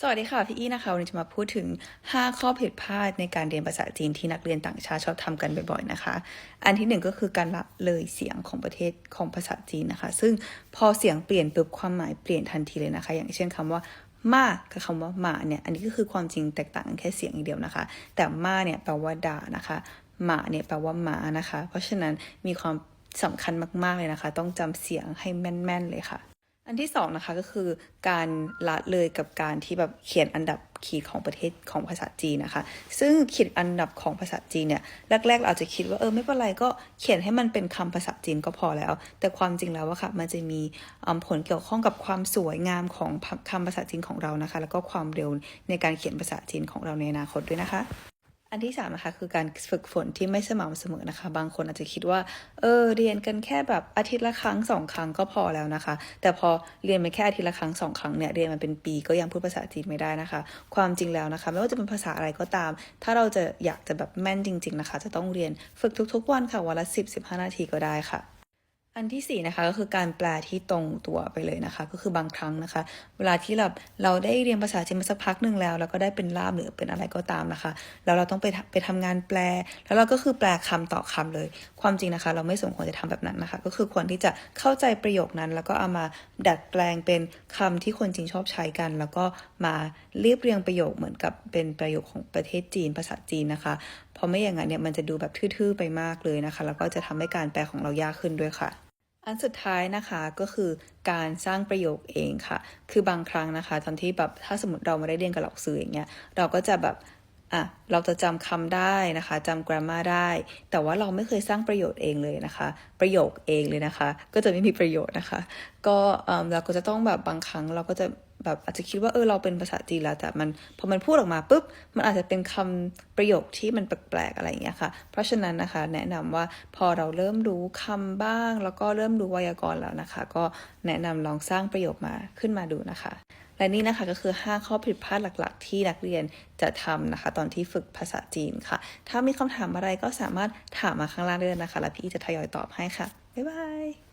สวัสดีค่ะ พี่อี้นะคะ วันนี้จะมาพูดถึง 5 ข้อผิดพลาดในการเรียนภาษาจีนที่นักเรียนต่างชาติชอบทำกันบ่อยๆนะคะ อันที่หนึ่งก็คือการละเลยเสียงของประเทศของภาษาจีนนะคะ ซึ่งพอเสียงเปลี่ยนปุ๊บความหมายเปลี่ยนทันทีเลยนะคะ อย่างเช่นคำว่ามากับคำว่าหมาเนี่ย อันนี้ก็คือความจริงแตกต่างกันแค่เสียงอย่างเดียวนะคะ แต่มาเนี่ยแปลว่าด่านะคะหมาเนี่ยแปลว่าหมานะคะ เพราะฉะนั้นมีความสำคัญมากๆเลยนะคะ ต้องจำเสียงให้แม่น ๆ เลยค่ะ อันที่สองนะคะก็คือการละเลยกับการที่แบบเขียนอันดับขีดของประเทศของภาษาจีนนะคะ ซึ่งขีดอันดับของภาษาจีนเนี่ยแรกๆเราอาจจะคิดว่าเออไม่เป็นไรก็เขียนให้มันเป็นคำภาษาจีนก็พอแล้ว แต่ความจริงแล้วอะค่ะมันจะมีผลเกี่ยวข้องกับความสวยงามของคำภาษาจีนของเรานะคะ แล้วก็ความเร็วในการเขียนภาษาจีนของเราในอนาคตด้วยนะคะ อันที่สามนะคะคือการฝึกฝนที่ไม่สม่ำเสมอนะคะ บางคนอาจจะคิดว่า เออ เรียนกันแค่แบบอาทิตย์ละครั้งสองครั้งก็พอแล้วนะคะ แต่พอเรียนไปแค่อาทิตย์ละครั้งสองครั้งเนี่ยเรียนมาเป็นปีก็ยังพูดภาษาจีนไม่ได้นะคะ ความจริงแล้วนะคะ ไม่ว่าจะเป็นภาษาอะไรก็ตาม ถ้าเราจะอยากจะแบบแม่นจริง ๆนะคะ จะต้องเรียนฝึกทุก ๆ วันค่ะวันละสิบสิบห้านาทีก็ได้ค่ะ อันที่สี่นะคะก็คือการแปลที่ตรงตัวไปเลยนะคะ ก็คือบางครั้งนะคะ เวลาที่เราเราได้เรียนภาษาจีนมาสักพักหนึ่งแล้ว แล้วก็ได้เป็นล่ามหรือเป็นอะไรก็ตามนะคะ แล้วเราต้องไปไปทำงานแปล แล้วเราก็คือแปลคำต่อคำเลย ความจริงนะคะ เราไม่สมควรจะทำแบบนั้นนะคะ ก็คือควรที่จะเข้าใจประโยคนั้น แล้วก็เอามาดัดแปลงเป็นคำที่คนจีนชอบใช้กัน แล้วก็มาเรียบเรียงประโยคเหมือนกับเป็นประโยคของประเทศจีนภาษาจีนนะคะเพราะไม่อย่างนั้นเนี่ยมันจะดูแบบทื่อๆไปมากเลยนะคะ แล้วก็จะทำให้การแปลของเรายากขึ้นด้วยค่ะ อันสุดท้ายนะคะก็คือการสร้างประโยคเองค่ะ คือบางครั้งนะคะ ตอนที่แบบถ้าสมมติเราไม่ได้เรียนกับหลักสูตรอย่างเงี้ยเราก็จะแบบอะเราจะจำคำได้นะคะจำ grammar ได้ แต่ว่าเราไม่เคยสร้างประโยชน์เองเลยนะคะ ประโยคเองเลยนะคะ ก็จะไม่มีประโยชน์นะคะ ก็เออเราก็จะต้องแบบบางครั้งเราก็จะ แบบอาจจะคิดว่าเออเราเป็นภาษาจีนแล้วแต่มันพอมันพูดออกมาปุ๊บมันอาจจะเป็นคำประโยคที่มันแปลกๆอะไรอย่างเงี้ยค่ะ เพราะฉะนั้นนะคะแนะนำว่าพอเราเริ่มรู้คำบ้าง แล้วก็เริ่มรู้ไวยากรณ์แล้วนะคะ ก็แนะนำลองสร้างประโยคมาขึ้นมาดูนะคะ และนี่นะคะก็คือ 5 ข้อผิดพลาดหลักๆ ที่นักเรียนจะทำนะคะ ตอนที่ฝึกภาษาจีนค่ะ ถ้ามีคำถามอะไรก็สามารถถามมาข้างล่างได้เลยนะคะ แล้วพี่จะทยอยตอบให้ค่ะบ๊ายบาย